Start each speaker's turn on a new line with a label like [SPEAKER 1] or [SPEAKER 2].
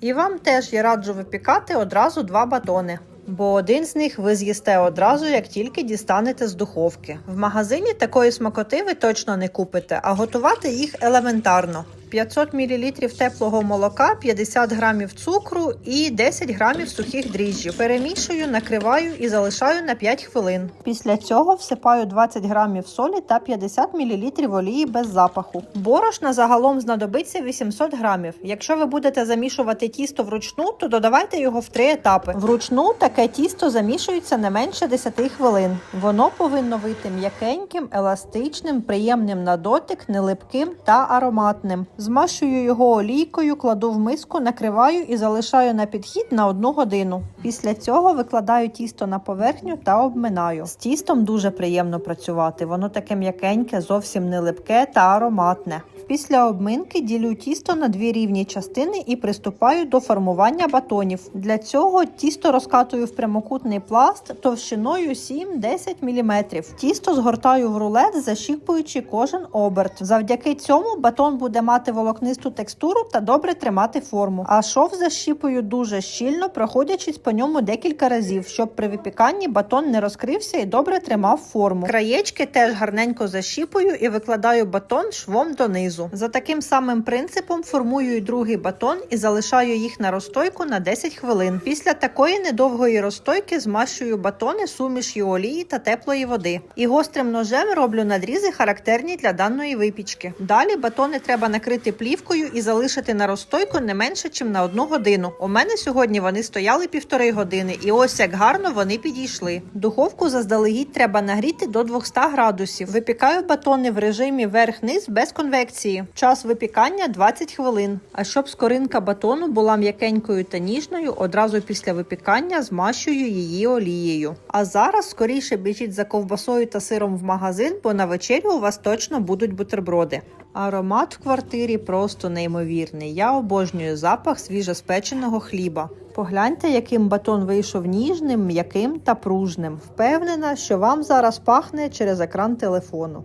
[SPEAKER 1] І вам теж я раджу випікати одразу два батони. Бо один з них ви з'їсте одразу, як тільки дістанете з духовки. В магазині такої смакоти ви точно не купите, а готувати їх елементарно. 500 мл теплого молока, 50 грамів цукру і 10 грамів сухих дріжджів. Перемішую, накриваю і залишаю на 5 хвилин. Після цього всипаю 20 грамів солі та 50 мл олії без запаху. Борошна загалом знадобиться 800 грамів. Якщо ви будете замішувати тісто вручну, то додавайте його в три етапи. Вручну таке тісто замішується не менше 10 хвилин. Воно повинно вийти м'якеньким, еластичним, приємним на дотик, нелипким та ароматним. Змащую його олійкою, кладу в миску, накриваю і залишаю на підхід на одну годину. Після цього викладаю тісто на поверхню та обминаю. З тістом дуже приємно працювати. Воно таке м'якеньке, зовсім не липке та ароматне. Після обминки ділю тісто на дві рівні частини і приступаю до формування батонів. Для цього тісто розкатую в прямокутний пласт товщиною 7-10 мм. Тісто згортаю в рулет, защіпуючи кожен оберт. Завдяки цьому батон буде мати волокнисту текстуру та добре тримати форму. А шов защіпую дуже щільно, проходячись по ньому декілька разів, щоб при випіканні батон не розкрився і добре тримав форму. Краєчки теж гарненько защіпую і викладаю батон швом донизу. За таким самим принципом формую і другий батон і залишаю їх на розстойку на 10 хвилин. Після такої недовгої розстойки змащую батони суміш'ю олії та теплої води. І гострим ножем роблю надрізи, характерні для даної випічки. Далі батони треба накрити плівкою і залишити на розстойку не менше, ніж на одну годину. У мене сьогодні вони стояли півтори години, і ось як гарно вони підійшли. Духовку заздалегідь треба нагріти до 200 градусів. Випікаю батони в режимі верх-низ без конвекції. Час випікання 20 хвилин. А щоб скоринка батону була м'якенькою та ніжною, одразу після випікання змащую її олією. А зараз скоріше біжіть за ковбасою та сиром в магазин, бо на вечерю у вас точно будуть бутерброди. Аромат в квартирі просто неймовірний. Я обожнюю запах свіжоспеченого хліба. Погляньте, яким батон вийшов ніжним, м'яким та пружним. Впевнена, що вам зараз пахне через екран телефону.